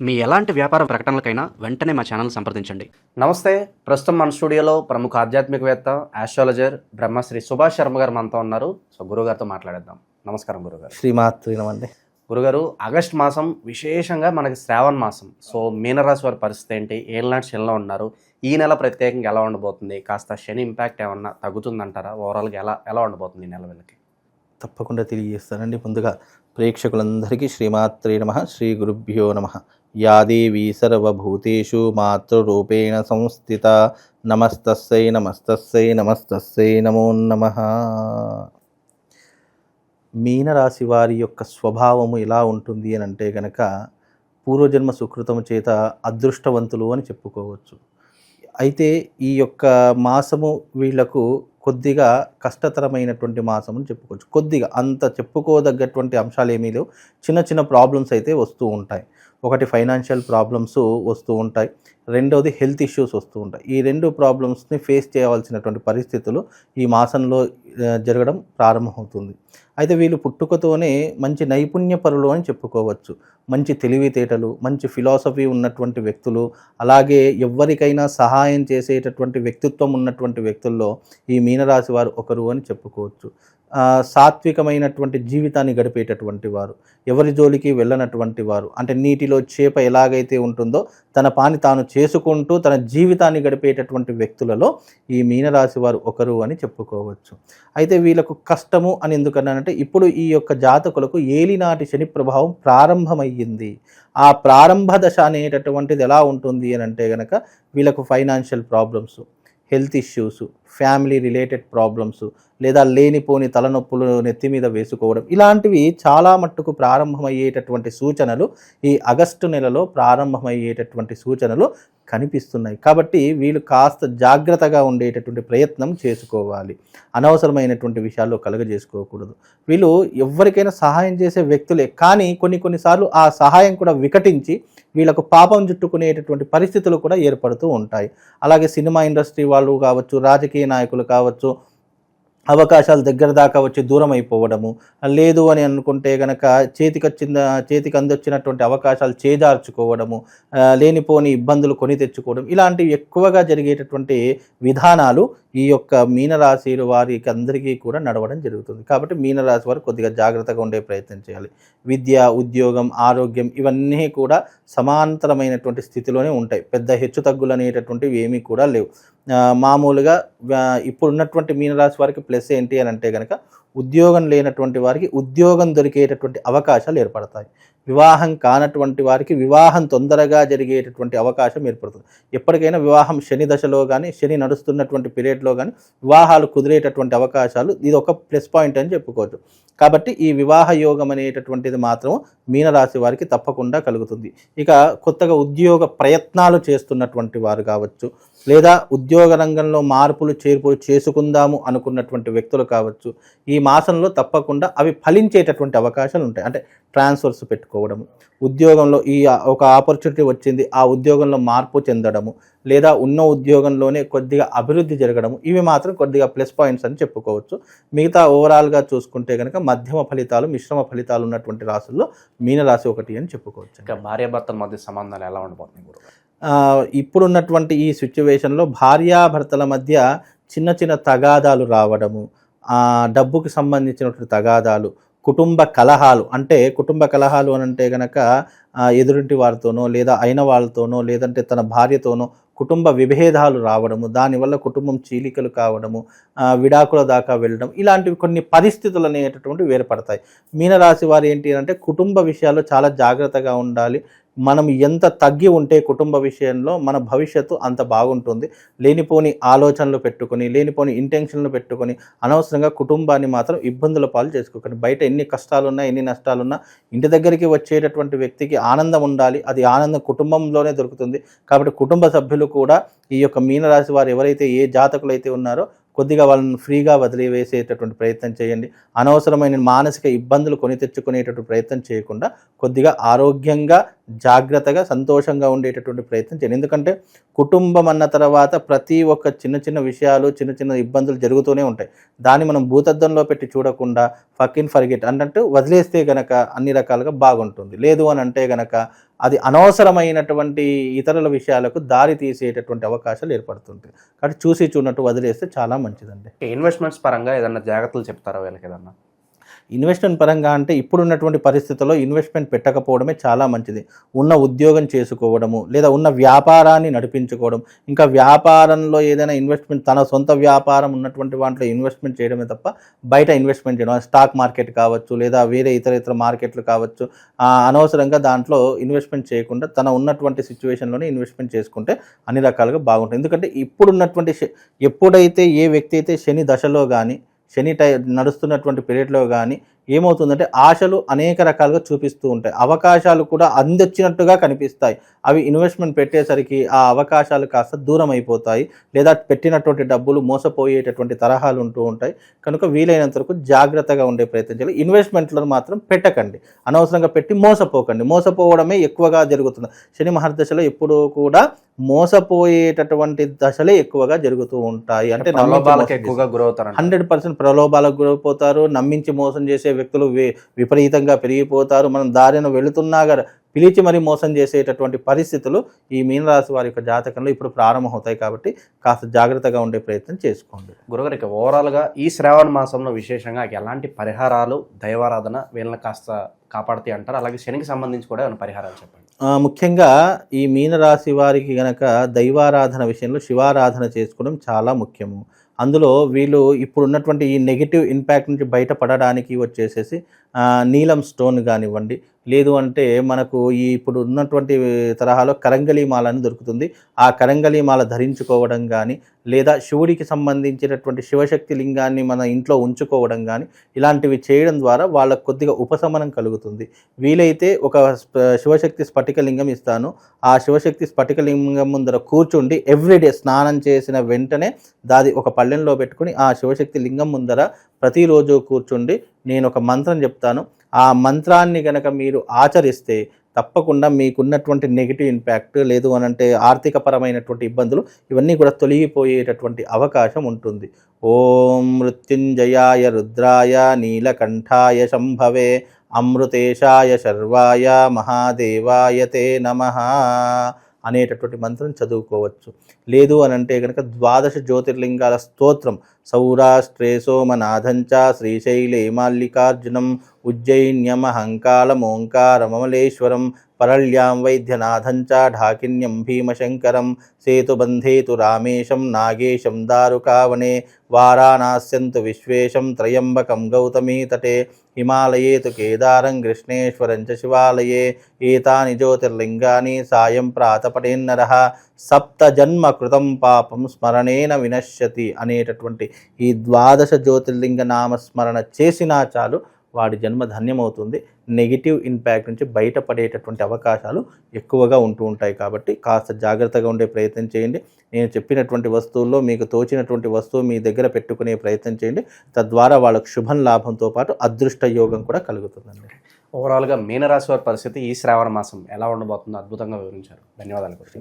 మీ ఎలాంటి వ్యాపార ప్రకటనలకైనా వెంటనే మా ఛానల్ సంప్రదించండి. నమస్తే ప్రస్తుతం మన స్టూడియోలో ప్రముఖ ఆధ్యాత్మికవేత్త ఆస్ట్రాలజర్ బ్రహ్మశ్రీ సుభాష్ శర్మ గారు మనతో ఉన్నారు. సో గురుగారితో మాట్లాడేద్దాం. నమస్కారం గురుగారు. శ్రీమాత్రినమండి గురుగారు ఆగస్ట్ మాసం విశేషంగా మనకి శ్రావణ మాసం. సో మీనరాశి వారి పరిస్థితి ఏంటి? ఏళ్ళనాటి శనిలో ఉన్నారు? ఈ నెల ప్రత్యేకంగా ఎలా ఉండబోతుంది? కాస్త శని ఇంపాక్ట్ ఏమన్నా తగ్గుతుందంటారా? ఓవరాల్గా ఎలా ఎలా ఉండబోతుంది ఈ నెల వీళ్ళకి? తప్పకుండా తెలియజేస్తానండి. ముందుగా ప్రేక్షకులందరికీ శ్రీమాత్రే నమ శ్రీ గురుభ్యో నమ. యాదేవీ సర్వభూతేషు మాతృరూపేణ సంస్థిత. నమస్తస్సై నమస్తస్సై నమస్తస్సై నమో నమ. మీనరాశి వారి యొక్క స్వభావము ఎలా ఉంటుంది అని అంటే గనక పూర్వజన్మ సుకృతము చేత అదృష్టవంతులు అని చెప్పుకోవచ్చు. అయితే ఈ యొక్క మాసము వీళ్ళకు కొద్దిగా కష్టతరమైనటువంటి మాసం అని చెప్పుకోవచ్చు. కొద్దిగా అంత చెప్పుకోదగ్గటువంటి అంశాలు ఏమీ లేవు. చిన్న చిన్న ప్రాబ్లమ్స్ అయితే వస్తూ ఉంటాయి. ఒకటి ఫైనాన్షియల్ ప్రాబ్లమ్స్ వస్తూ ఉంటాయి. రెండవది హెల్త్ ఇష్యూస్ వస్తూ ఉంటాయి. ఈ రెండు ప్రాబ్లమ్స్ని ఫేస్ చేయవలసినటువంటి పరిస్థితులు ఈ మాసంలో జరగడం ప్రారంభమవుతుంది. అయితే వీళ్ళు పుట్టుకతోనే మంచి నైపుణ్యపరులు అని చెప్పుకోవచ్చు. మంచి తెలివితేటలు మంచి ఫిలాసఫీ ఉన్నటువంటి వ్యక్తులు అలాగే ఎవరికైనా సహాయం చేసేటటువంటి వ్యక్తిత్వం ఉన్నటువంటి వ్యక్తుల్లో ఈ మీనరాశి వారు ఒకరు అని చెప్పుకోవచ్చు. సాత్వికమైనటువంటి జీవితాన్ని గడిపేటటువంటి వారు ఎవరి జోలికి వెళ్ళనటువంటి వారు అంటే నీటిలో చేప ఎలాగైతే ఉంటుందో తన పాని తాను చేసుకుంటూ తన జీవితాన్ని గడిపేటటువంటి వ్యక్తులలో ఈ మీనరాశి వారు ఒకరు అని చెప్పుకోవచ్చు. అయితే వీళ్ళకు కష్టము అని ఎందుకన్నానంటే ఇప్పుడు ఈ యొక్క జాతకులకు ఏలినాటి శని ప్రభావం ప్రారంభమయ్యింది. ఆ ప్రారంభ దశ అనేటటువంటిది ఎలా ఉంటుంది అని అంటే కనుక వీళ్ళకు financial problems health issues family related problems లేదా లేనిపోని తలనొప్పులు నెత్తి మీద వేసుకోవడం. ఇలాంటివి చాలా మట్టుకు ప్రారంభమయ్యేటటువంటి సూచనలు ఈ ఆగస్టు నెలలో ప్రారంభమయ్యేటటువంటి సూచనలు కనిపిస్తున్నాయి. కాబట్టి వీళ్ళు కాస్త జాగ్రత్తగా ఉండేటటువంటి ప్రయత్నం చేసుకోవాలి. అనవసరమైనటువంటి విషయాల్లో కలుగజేసుకోకూడదు. వీళ్ళు ఎవరికైనా సహాయం చేసే వ్యక్తులే. కానీ కొన్ని కొన్నిసార్లు ఆ సహాయం కూడా వికటించి వీళ్ళకు పాపం చుట్టుకునేటటువంటి పరిస్థితులు కూడా ఏర్పడుతూ ఉంటాయి. అలాగే సినిమా ఇండస్ట్రీ వాళ్ళు కావచ్చు రాజకీయ నాయకులు కావచ్చు అవకాశాలు దగ్గర దాకా వచ్చి దూరం అయిపోవడము లేదు అని అనుకుంటే గనక చేతికొచ్చిన చేతికి అందొచ్చినటువంటి అవకాశాలు చేజార్చుకోవడము లేనిపోని ఇబ్బందులు కొని తెచ్చుకోవడం ఇలాంటివి ఎక్కువగా జరిగేటటువంటి విధానాలు ఈ యొక్క మీనరాశి వారికి అందరికీ కూడా నడవడం జరుగుతుంది. కాబట్టి మీనరాశి వారు కొద్దిగా జాగ్రత్తగా ఉండే ప్రయత్నం చేయాలి. విద్య ఉద్యోగం ఆరోగ్యం ఇవన్నీ కూడా సమాంతరమైనటువంటి స్థితిలోనే ఉంటాయి. పెద్ద హెచ్చు తగ్గులు అనేటటువంటివి ఏమీ కూడా లేవు. మామూలుగా ఇప్పుడున్నటువంటి మీనరాశి వారికి ప్లస్ ఏంటి అని అంటే కనుక ఉద్యోగం లేనటువంటి వారికి ఉద్యోగం దొరికేటటువంటి అవకాశాలు ఏర్పడతాయి. వివాహం కానటువంటి వారికి వివాహం తొందరగా జరిగేటటువంటి అవకాశం ఏర్పడుతుంది. ఎప్పటికైనా వివాహం శని దశలో కానీ శని నడుస్తున్నటువంటి పీరియడ్లో కానీ వివాహాలు కుదిరేటటువంటి అవకాశాలు ఇది ఒక ప్లస్ పాయింట్ అని చెప్పుకోవచ్చు. కాబట్టి ఈ వివాహ యోగం అనేటటువంటిది మాత్రం మీనరాశి వారికి తప్పకుండా కలుగుతుంది. ఇక కొత్తగా ఉద్యోగ ప్రయత్నాలు చేస్తున్నటువంటి వారు కావచ్చు లేదా ఉద్యోగ రంగంలో మార్పులు చేర్పులు చేసుకుందాము అనుకున్నటువంటి వ్యక్తులు కావచ్చు ఈ మాసంలో తప్పకుండా అవి ఫలించేటటువంటి అవకాశాలు ఉంటాయి. అంటే ట్రాన్స్ఫర్స్ పెట్టుకోవడము ఉద్యోగంలో ఈ ఒక ఆపర్చునిటీ వచ్చింది ఆ ఉద్యోగంలో మార్పు చెందడము లేదా ఉన్న ఉద్యోగంలోనే కొద్దిగా అభివృద్ధి జరగడము ఇవి మాత్రం కొద్దిగా ప్లస్ పాయింట్స్ అని చెప్పుకోవచ్చు. మిగతా ఓవరాల్గా చూసుకుంటే కనుక మధ్యమ ఫలితాలు మిశ్రమ ఫలితాలు ఉన్నటువంటి రాశుల్లో మీనరాశి ఒకటి అని చెప్పుకోవచ్చు. ఇంకా భార్యాభర్తల మధ్య సంబంధాలు ఎలా ఉండబోతున్నాయి ఇప్పుడున్నటువంటి ఈ సిచ్యువేషన్లో భార్యాభర్తల మధ్య చిన్న చిన్న తగాదాలు రావడము డబ్బుకి సంబంధించినటువంటి తగాదాలు కుటుంబ కలహాలు అంటే కుటుంబ కలహాలు అని అంటే గనక ఎదురింటి వారితోనో లేదా అయిన వాళ్ళతోనో లేదంటే తన భార్యతోనో కుటుంబ విభేదాలు రావడము దానివల్ల కుటుంబం చీలికలు కావడము విడాకుల దాకా వెళ్ళడం ఇలాంటివి కొన్ని పరిస్థితులు అనేటటువంటి ఏర్పడతాయి. మీనరాశి వారు ఏంటి అంటే కుటుంబ విషయాల్లో చాలా జాగ్రత్తగా ఉండాలి. మనం ఎంత తగ్గి ఉంటే కుటుంబ విషయంలో మన భవిష్యత్తు అంత బాగుంటుంది. లేనిపోని ఆలోచనలు పెట్టుకొని లేనిపోని ఇంటెన్షన్లు పెట్టుకొని అనవసరంగా కుటుంబాన్ని మాత్రం ఇబ్బందుల పాలు చేసుకోకండి. బయట ఎన్ని కష్టాలున్నా ఎన్ని నష్టాలున్నా ఇంటి దగ్గరికి వచ్చేటటువంటి వ్యక్తికి ఆనందం ఉండాలి. అది ఆనందం కుటుంబంలోనే దొరుకుతుంది. కాబట్టి కుటుంబ సభ్యులు కూడా ఈ యొక్క మీనరాశి వారు ఎవరైతే ఏ జాతకులు అయితే ఉన్నారో కొద్దిగా వాళ్ళని ఫ్రీగా వదిలివేసేటటువంటి ప్రయత్నం చేయండి. అనవసరమైన మానసిక ఇబ్బందులు కొని తెచ్చుకునేటటువంటి ప్రయత్నం చేయకుండా కొద్దిగా ఆరోగ్యంగా జాగ్రత్తగా సంతోషంగా ఉండేటటువంటి ప్రయత్నం చేయండి. ఎందుకంటే కుటుంబం అన్న తర్వాత ప్రతి ఒక్క చిన్న చిన్న విషయాలు చిన్న చిన్న ఇబ్బందులు జరుగుతూనే ఉంటాయి. దాన్ని మనం భూతద్దంలో పెట్టి చూడకుండా ఫకిన్ ఫర్గెట్ అన్నట్టు వదిలేస్తే గనక అన్ని రకాలుగా బాగుంటుంది. లేదు అని అంటే గనక అది అనవసరమైనటువంటి ఇతరుల విషయాలకు దారి తీసేటటువంటి అవకాశాలు ఏర్పడుతుంటాయి. కాబట్టి చూసి చూడనట్టు వదిలేస్తే చాలా మంచిదండి. ఇన్వెస్ట్మెంట్స్ పరంగా ఏదన్నా జాగ్రత్తలు చెప్తారా వీళ్ళకి ఏదన్నా? ఇన్వెస్ట్మెంట్ పరంగా అంటే ఇప్పుడున్నటువంటి పరిస్థితుల్లో ఇన్వెస్ట్మెంట్ పెట్టకపోవడమే చాలా మంచిది. ఉన్న ఉద్యోగం చేసుకోవడము లేదా ఉన్న వ్యాపారాన్ని నడిపించుకోవడం. ఇంకా వ్యాపారంలో ఏదైనా ఇన్వెస్ట్మెంట్ తన సొంత వ్యాపారం ఉన్నటువంటి వాటిలో ఇన్వెస్ట్మెంట్ చేయడమే తప్ప బయట ఇన్వెస్ట్మెంట్ చేయడం. స్టాక్ మార్కెట్ కావచ్చు లేదా వేరే ఇతర ఇతర మార్కెట్లు కావచ్చు. అనవసరంగా దాంట్లో ఇన్వెస్ట్మెంట్ చేయకుండా తన ఉన్నటువంటి సిచ్యువేషన్లోనే ఇన్వెస్ట్మెంట్ చేసుకుంటే అన్ని రకాలుగా బాగుంటుంది. ఎందుకంటే ఇప్పుడున్నటువంటి ఎప్పుడైతే ఏ వ్యక్తి అయితే శని దశలో కానీ శని టై నడుస్తున్నటువంటి పీరియడ్లో కానీ ఏమవుతుందంటే ఆశలు అనేక రకాలుగా చూపిస్తూ ఉంటాయి. అవకాశాలు కూడా అందొచ్చినట్టుగా కనిపిస్తాయి. అవి ఇన్వెస్ట్మెంట్ పెట్టేసరికి ఆ అవకాశాలు కాస్త దూరం అయిపోతాయి లేదా పెట్టినటువంటి డబ్బులు మోసపోయేటటువంటి తరహాలు ఉంటూ ఉంటాయి. కనుక వీలైనంత వరకు జాగ్రత్తగా ఉండే ప్రయత్నం చేయాలి. ఇన్వెస్ట్మెంట్లను మాత్రం పెట్టకండి. అనవసరంగా పెట్టి మోసపోకండి. మోసపోవడమే ఎక్కువగా జరుగుతుంది. శని మహర్దశలో ఎప్పుడూ కూడా మోసపోయేటటువంటి దశలే ఎక్కువగా జరుగుతూ ఉంటాయి. అంటే ఎక్కువగా గురవుతారు హండ్రెడ్ పర్సెంట్ ప్రలోభాలకు గురైపోతారు నమ్మించి మోసం చేసే వ్యక్తులు విపరీతంగా పెరిగిపోతారు. మనం దారిన వెళుతున్నా కూడా పిలిచి మరీ మోసం చేసేటటువంటి పరిస్థితులు ఈ మీనరాశి వారి యొక్క జాతకంలో ఇప్పుడు ప్రారంభమవుతాయి కాబట్టి కాస్త జాగ్రత్తగా ఉండే ప్రయత్నం చేసుకోండి. గురుగారు ఇక ఓవరాల్గా ఈ శ్రావణ మాసంలో విశేషంగా ఎలాంటి పరిహారాలు దైవారాధన వీళ్ళని కాస్త కాపాడుతాయి అంటారు. అలాగే శనికి సంబంధించి కూడా ఏమైనా పరిహారాలు చెప్పండి. ఆ, ముఖ్యంగా ఈ మీనరాశి వారికి గనక దైవారాధన విషయంలో శివారాధన చేసుకోవడం చాలా ముఖ్యము. అందులో వీళ్ళు ఇప్పుడు ఉన్నటువంటి ఈ నెగిటివ్ ఇంపాక్ట్ నుంచి బయటపడడానికి వచ్చేసేసి నీలం స్టోన్ కానివ్వండి లేదు అంటే మనకు ఈ ఇప్పుడు ఉన్నటువంటి తరహాలో కరంగలి మాల అని దొరుకుతుంది. ఆ కరంగలి మాల ధరించుకోవడం కానీ లేదా శివుడికి సంబంధించినటువంటి శివశక్తి లింగాన్ని మన ఇంట్లో ఉంచుకోవడం కానీ ఇలాంటివి చేయడం ద్వారా వాళ్ళకు కొద్దిగా ఉపశమనం కలుగుతుంది. వీలైతే ఒక శివశక్తి శివశక్తి స్ఫటికలింగం ఇస్తాను. ఆ శివశక్తి స్ఫటికలింగం ముందర కూర్చుండి ఎవ్రీడే స్నానం చేసిన వెంటనే దాది ఒక పళ్ళెంలో పెట్టుకుని ఆ శివశక్తి లింగం ముందర ప్రతిరోజు కూర్చుండి నేను ఒక మంత్రం చెప్తాను. ఆ మంత్రాన్ని కనుక మీరు ఆచరిస్తే తప్పకుండా మీకున్నటువంటి నెగిటివ్ ఇంపాక్ట్ లేదు అని అంటే ఆర్థికపరమైనటువంటి ఇబ్బందులు ఇవన్నీ కూడా తొలగిపోయేటటువంటి అవకాశం ఉంటుంది. ఓం మృత్యుంజయాయ రుద్రాయ నీలకంఠాయ శంభవే అమృతేశాయ శర్వాయ మహాదేవాయ తే నమ. అనేటటువంటి మంత్రం చదువుకోవచ్చు. లేదు అని అంటే కనుక ద్వాదశ జ్యోతిర్లింగాల స్తోత్రం. సౌరాష్ట్రే సోమనాథంచ శ్రీశైలే మల్లికార్జునం ఉజ్జయిన్యమహంకాళమోంకారమమలేశ్వరం పరళ్యాం వైద్యనాథంచ ఢాకిన్యం భీమశంకరం. సేతుబంధేతు రామేశం నాగేశం దారుకావనే వారాణాస్యంతు విశ్వేశం త్రయంబకం గౌతమీతటే. హిమాలయే తు కేదారం కృష్ణేశ్వరం చ శివాలయే. ఏతాని జ్యోతిర్లింగాని సాయం ప్రాతపటేన్నర. సప్త జన్మ కృతం పాపం స్మరణేన వినశ్యతి అనేటటువంటి ఈ ద్వాదశ జ్యోతిర్లింగ నామస్మరణ చేసినా చాలు వాడి జన్మ ధన్యమవుతుంది. నెగిటివ్ ఇంపాక్ట్ నుంచి బయటపడేటటువంటి అవకాశాలు ఎక్కువగా ఉంటూ ఉంటాయి కాబట్టి కాస్త జాగ్రత్తగా ఉండే ప్రయత్నం చేయండి. నేను చెప్పినటువంటి వస్తువుల్లో మీకు తోచినటువంటి వస్తువు మీ దగ్గర పెట్టుకునే ప్రయత్నం చేయండి. తద్వారా వాళ్ళకు శుభం లాభంతో పాటు అదృష్ట యోగం కూడా కలుగుతుందండి. ఓవరాల్గా మీనరాశి వారి పరిస్థితి ఈ శ్రావణ మాసం ఎలా ఉండబోతుందో అద్భుతంగా వివరించారు. ధన్యవాదాలు. గురుజీ